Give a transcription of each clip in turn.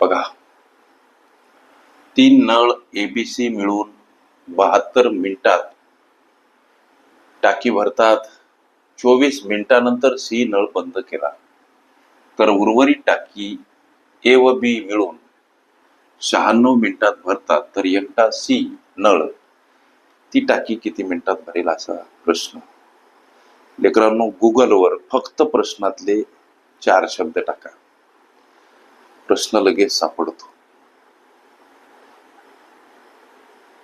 बघा. तीन नळ एबीसी मिळून बहात्तर मिनिटात टाकी भरतात. चोवीस मिनिटानंतर सी नळ बंद केला. तर उर्वरित टाकी ए व बी मिळून शहाण्णव मिनिटात भरतात. तर एकटा सी नळ ती टाकी किती मिनिटात भरेल असा प्रश्न. लेकरांनो गुगलवर फक्त प्रश्नातले चार शब्द टाका. प्रश्न लगेच सापडतो.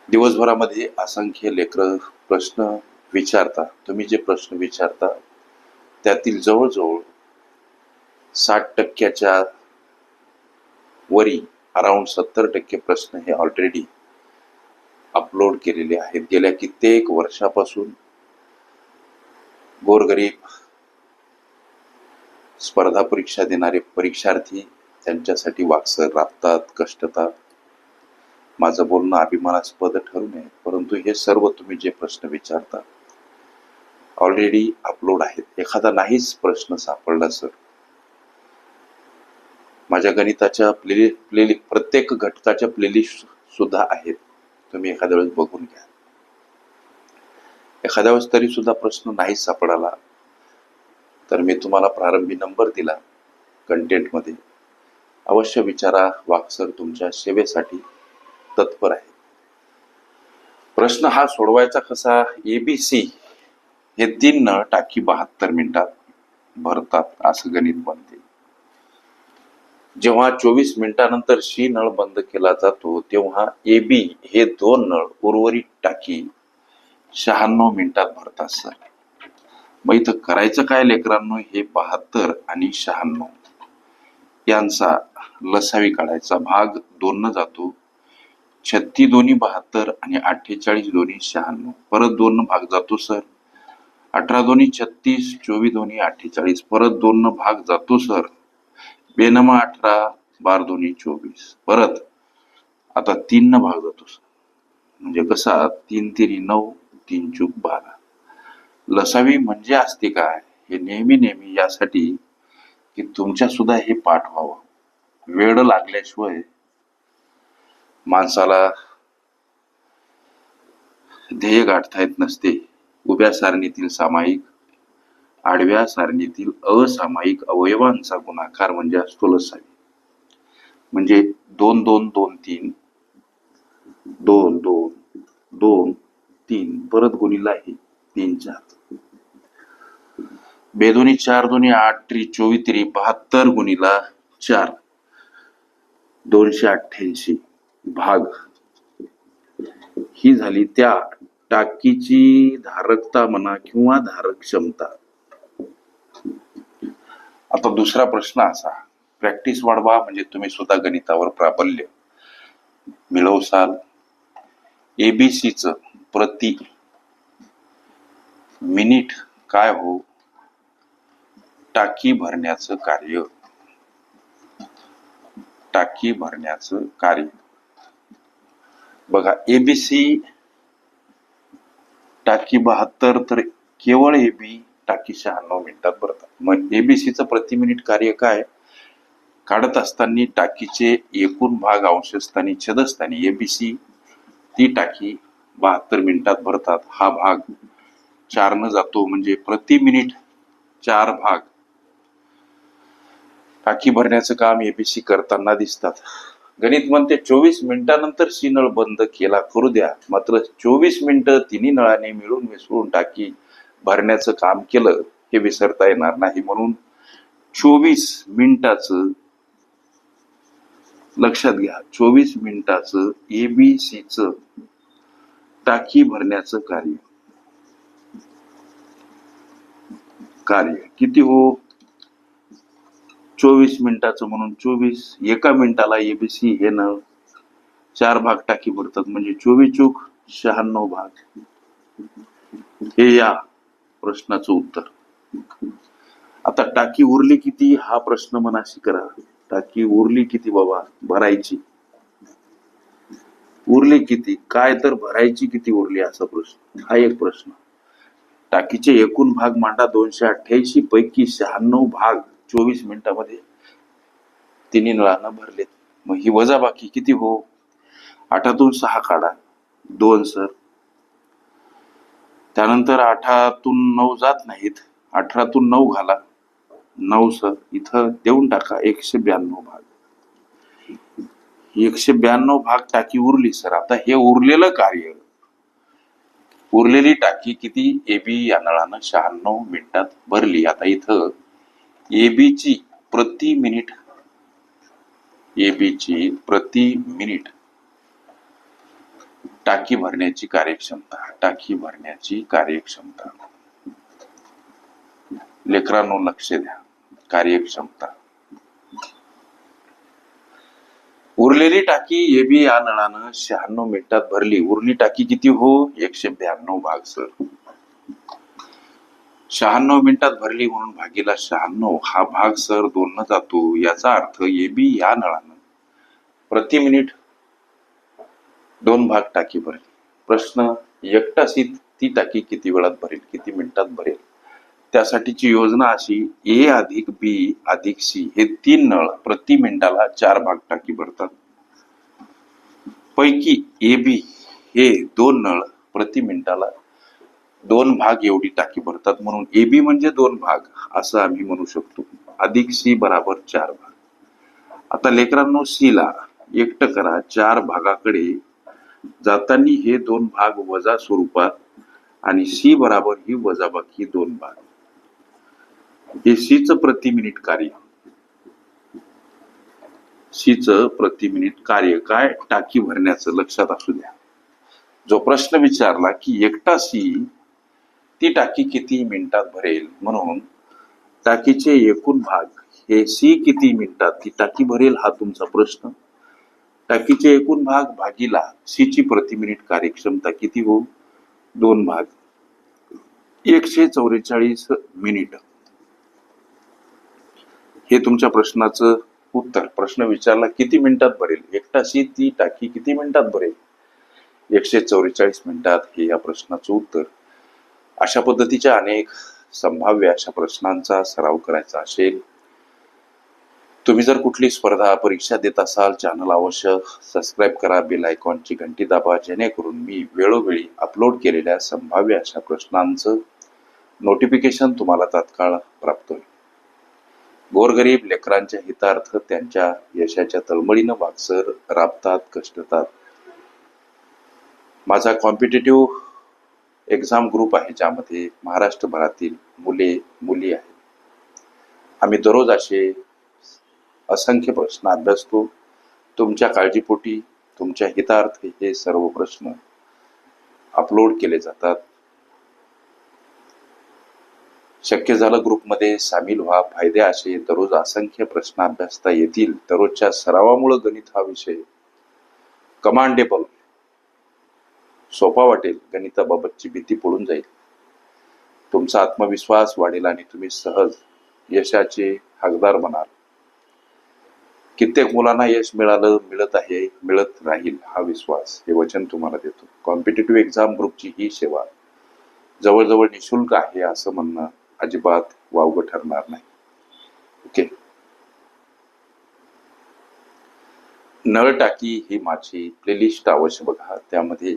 दिवसभरामध्ये असंख्य लेकर प्रश्न विचारता तुम्ही जे प्रश्न विचारता त्यातील जवळजवळ साठ टक्क्याच्या वरी अराउंड सत्तर टक्के प्रश्न हे ऑलरेडी अपलोड केलेले आहेत. गेल्या कित्येक वर्षापासून गोरगरीब स्पर्धा परीक्षा देणारे परीक्षार्थी त्यांच्यासाठी वाकसर राबतात कष्टतात. माझं बोलणं अभिमानास्पद ठरू नये परंतु हे सर्व तुम्ही जे प्रश्न विचारता ऑलरेडी अपलोड आहेत. एखादा नाहीच प्रश्न सापडला सर माझ्या गणिताच्या प्ले प्ले प्रत्येक घटकाच्या प्लेलिस्ट सुद्धा आहेत. तुम्ही एखाद्या वेळेस बघून घ्या. एखाद्या वेळेस तरी सुद्धा प्रश्न नाही सापडाला तर मी तुम्हाला प्रारंभी नंबर दिला कंटेंटमध्ये अवश्य विचारा वाक्सर तुमच्या सेवेसाठी तत्पर आहे. प्रश्न हा सोडवायचा कसा? एबीसी हे तीन नळ टाकी बहात्तर मिनिटात भरतात असं गणित बनते. जेव्हा चोवीस मिनिटानंतर शी नळ बंद केला जातो तेव्हा ए बी हे दोन नळ उर्वरित टाकी शहाण्णव मिनिटात भरतात सर. मग इथं करायचं काय लेकरांनो? हे बहात्तर आणि शहाण्णव. यांचा लसावी काढायचा भाग दोन जातो. छत्ती दोन्ही बहात्तर आणि अठ्ठेचाळीस दोन्ही शहाण्णव. परत दोन भाग जातो सर. अठरा दोन्ही छत्तीस चोवीस दोन्ही अठ्ठेचाळीस. परत दोन भाग जातो सर. बेनमा अठरा बार दोन्ही चोवीस. परत आता तीन न भाग जातो सर. म्हणजे कसा? तीन तिरी नऊ तीन चूक बारा. लसावी म्हणजे असते काय? हे नेहमी नेहमी यासाठी की तुमच्या सुद्धा हे पाठ व्हावं. वेळ लागल्याशिवाय माणसाला ध्येय गाठता येत नसते. उभ्या सारणीतील सामायिक आडव्या सारणीतील असामायिक अवयवांचा गुणाकार म्हणजे असतो लसावी म्हणजे दोन दोन दोन तीन दोन दोन दोन तीन परत गुणीला आहे तीन चार. बेदोनी चार दोन्ही आठ त्रि चोवीस त्रि बहात्तर गुणीला चार. दोनशे अठ्ठ्याऐंशी भाग. ही झाली त्या टाकीची धारकता म्हणा किंवा धारक क्षमता. आता दुसरा प्रश्न असा. प्रॅक्टिस वाढवा म्हणजे तुम्ही सुद्धा गणितावर प्राबल्य. मिळवसाल एबीसीच प्रति मिनिट काय हो? टाकी भरण्याचं कार्य. टाकी भरण्याचं कार्य. बघा एबीसी टाकी बहात्तर तर केवळ एबी टाकी शहाण्णव मिनिटात भरतात. मग एबीसीचं प्रति मिनिट कार्य काय? काढत असताना टाकीचे एकूण भाग अंशस्थानी छेदस्थानी एबीसी ती टाकी बहात्तर मिनिटात भरतात. हा भाग चारनं जातो. म्हणजे प्रति मिनिट चार भाग. टाकी भरण्याचं काम एपीसी करताना दिसतात. गणित म्हणते चोवीस मिनिटानंतर सी नळ बंद केला करू द्या. मात्र चोवीस मिनिटं तिन्ही नळाने मिळून मिसळून टाकी भरण्याचं काम केलं हे विसरता येणार नाही. म्हणून चोवीस मिनिटाचं लक्षात घ्या. चोवीस मिनिटाचं एबीसीच टाकी भरण्याचं कार्य. कार्य किती हो? चोवीस मिनिटाचं म्हणून चोवीस एका मिनिटाला एबीसी हे न चार भाग टाकी भरतात. म्हणजे चोवीस चूक शहाण्णव भाग. हे या प्रश्नाचं उत्तर. आता टाकी उरली किती? हा प्रश्न मनाशी करा. टाकी उरली किती बाबा? भरायची. उरली किती? काय तर भरायची किती उरली? असा प्रश्न. हा एक प्रश्न. टाकीचे एकूण भाग मांडा दोनशे अठ्ठ्याऐंशी पैकी शहाण्णव भाग. चोवीस मिनिटामध्ये तिन्ही नळांना भरलेत. मग ही वजाबाकी किती हो? आठातून सहा काढा. दोन सर. त्यानंतर आठातून नऊ जात नाहीत. अठरातून नऊ घाला. नऊ सर. इथं देऊन टाका. एकशे ब्याण्णव भाग. एकशे ब्याण्णव भाग टाकी उरली सर. आता हे उरलेलं कार्य. उरलेली टाकी किती? एबी या नळानं शहाण्णव मिनिटात भरली. आता इथं एबीची प्रति मिनिट. एबीची प्रति मिनिट. टाकी भरण्याची कार्यक्षमता. टाकी भरण्याची कार्यक्षमता. लेकरांनो लक्ष द्या. कार्यक्षमता. उरलेली टाकी एबी या नळानं शहाण्णव मिनिटात भरली. उरली टाकी किती हो? एकशे ब्याण्णव भाग सर. शहाण्णव मिनिटात भरली म्हणून भागीला शहाण्णव हा भाग सर दोन जातो याचा अर्थ एबी या नळानं. प्रति मिनिट दोन भाग टाकी भरली. प्रश्न एकटाशी ती टाकी किती वेळात भरेल किती मिनिटात भरेल? त्यासाठीची योजना अशी ए अधिक बी अधिक सी हे तीन नळ प्रति मिनिटाला चार भाग टाकी भरतात. पैकी ए बी हे दोन नळ प्रति मिनिटाला दोन भाग एवढी टाकी भरतात म्हणून ए बी म्हणजे दोन भाग असं आम्ही म्हणू शकतो. अधिक सी बराबर चार भाग. आता लेकरांनो सी ला एकटं करा चार भागाकडे जातानी हे दोन भाग वजा स्वरूपात आणि सी बराबर ही वजाबाकी दोन भाग. हे सीच प्रति मिनिट कार्य. सीच प्रति मिनिट कार्य. काय? टाकी भरण्याचं लक्षात असू द्या. जो प्रश्न विचारला की एकटा सी ती टाकी किती मिनिटात भरेल म्हणून टाकीचे एकूण भाग हे सी किती मिनिटात ती टाकी भरेल हा तुमचा प्रश्न. टाकीचे एकूण भाग भागीला सी ची प्रति मिनिट कार्यक्षमता किती हो दोन भाग. एकशे चौवेचाळीस मिनिट. हे तुमच्या प्रश्नाचं उत्तर. प्रश्न विचारला किती मिनिटात भरेल? एकटा सी ती टाकी किती मिनिटात भरेल? एकशे चौवेचाळीस मिनिटात हे या प्रश्नाचं उत्तर. अशा पद्धतीच्या अनेक संभाव्य अशा प्रश्नांचा सराव करायचा असेल. तुम्ही जर कुठली स्पर्धा परीक्षा देत असाल चॅनल अवश्य सबस्क्राईब करा बेल आयकॉनची घंटी दाबा जेणेकरून मी वेळोवेळी अपलोड केलेल्या संभाव्य अशा प्रश्नांचं नोटिफिकेशन तुम्हाला तात्काळ प्राप्त होईल. गोरगरीब लेकरांच्या हितार्थ त्यांच्या यशाच्या तळमळीनं वागसर राबतात कष्टतात. माझा कॉम्पिटेटिव्ह एक्झाम ग्रुप आहे ज्यामध्ये महाराष्ट्रभरातील मुले मुली आहेत. आम्ही दररोज असे असंख्य प्रश्न अभ्यासतो. तुमच्या काळजीपोटी तुमच्या हितार्थ हे सर्व प्रश्न अपलोड केले जातात. शक्य झालं ग्रुपमध्ये सामील व्हा. फायदे असे दररोज असंख्य प्रश्न अभ्यासता येतील. दररोजच्या सरावामुळे गणित हा विषय कमांडेबल सोपा वाटेल गणिताबाबतची भीती पडून जाईल. तुमचा आत्मविश्वास वाढेल आणि तुम्ही सहज यशाचे हकदार बनाल कित्येक मुलांना यश मिळालं मिळत आहे मिळत राहील हा विश्वास हे वचन तुम्हाला देतो. कॉम्पिटेटिव्ह एक्झाम ग्रुपची ही सेवा जवळजवळ निशुल्क आहे असं म्हणणं अजिबात वावगं ठरणार नाही. ओके? नळ टाकी ही माझी प्लेलिस्ट अवश्य बघा. त्यामध्ये